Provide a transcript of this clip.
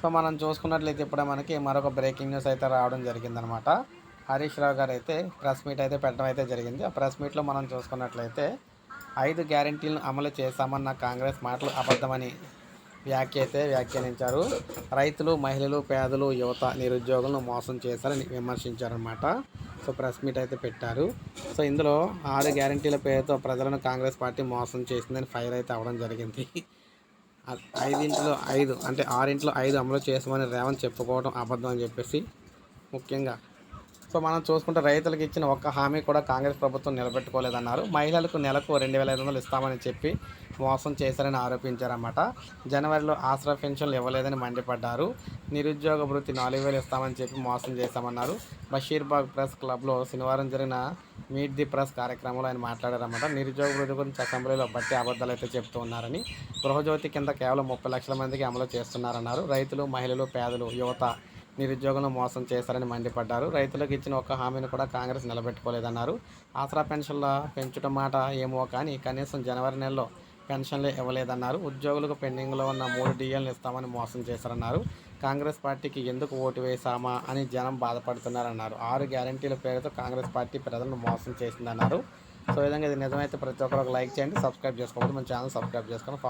So మనం చూసుకున్నట్లయితే ఇప్పుడే మనకి మరొక బ్రేకింగ్ న్యూస్ అయితే రావడం జరిగిందనమాట. హరీష్ రావు గారు అయితే ప్రెస్ మీట్ అయితే పెట్టడం అయితే జరిగింది. ఆ ప్రెస్ మీట్లో మనం చూసుకున్నట్లయితే ఐదు గ్యారంటీలను అమలు చేశామన్న కాంగ్రెస్ మాటలు అబద్ధమని వ్యాఖ్య అయితే వ్యాఖ్యానించారు. రైతులు మహిళలు పేదలు యువత నిరుద్యోగులను మోసం చేశారని విమర్శించారనమాట. సో ప్రెస్ మీట్ అయితే పెట్టారు. సో ఇందులో ఆరు గ్యారంటీల పేరుతో ప్రజలను కాంగ్రెస్ పార్టీ మోసం చేసిందని ఫైర్ అయితే అవ్వడం జరిగింది. ఐదింటిలో ఐదు అంటే ఆరింట్లో ఐదు అమలు చేసామని రేవంత్ చెప్పుకోవడం అబద్ధం అని చెప్పేసి ముఖ్యంగా. సో మనం చూసుకుంటే రైతులకు ఇచ్చిన ఒక్క హామీ కూడా కాంగ్రెస్ ప్రభుత్వం నిలబెట్టుకోలేదన్నారు. మహిళలకు నెలకు రెండు వేల ఐదు వందలు ఇస్తామని చెప్పి మోసం చేశారని ఆరోపించారన్నమాట. జనవరిలో ఆసరా పెన్షన్లు ఇవ్వలేదని మండిపడ్డారు. నిరుద్యోగ వృత్తి నాలుగు వేలు ఇస్తామని చెప్పి మోసం చేశామన్నారు. బషీర్బాగ్ ప్రెస్ క్లబ్లో శనివారం జరిగిన మీట్ ది ప్రెస్ కార్యక్రమంలో ఆయన మాట్లాడారన్నమాట. నిరుద్యోగ వృత్తి గురించి అసెంబ్లీలో బట్టి అబద్ధాలు అయితే చెప్తూ ఉన్నారని. గృహజ్యోతి కింద కేవలం ముప్పై లక్షల మందికి అమలు చేస్తున్నారన్నారు. రైతులు మహిళలు పేదలు యువత నిరుద్యోగులను మోసం చేశారని మండిపడ్డారు. రైతులకు ఇచ్చిన ఒక్క హామీని కూడా కాంగ్రెస్ నిలబెట్టుకోలేదన్నారు. ఆసరా పెన్షన్ల పెంచుట మాట ఏమో కానీ కనీసం జనవరి నెలలో పెన్షన్లు ఇవ్వలేదన్నారు. ఉద్యోగులకు పెండింగ్లో ఉన్న మూడు డిఎల్ని ఇస్తామని మోసం చేశారన్నారు. కాంగ్రెస్ పార్టీకి ఎందుకు ఓటు వేశామా అని జనం బాధపడుతున్నారన్నారు. ఆరు గ్యారంటీల పేరుతో కాంగ్రెస్ పార్టీ ప్రజలను మోసం చేసిందన్నారు. సో విధంగా ఇది నిజమైతే ప్రతి ఒక్కరు ఒక లైక్ చేయండి సబ్స్క్రైబ్ చేసుకోవద్దు మన ఛానల్ సబ్స్క్రైబ్ చేసుకొని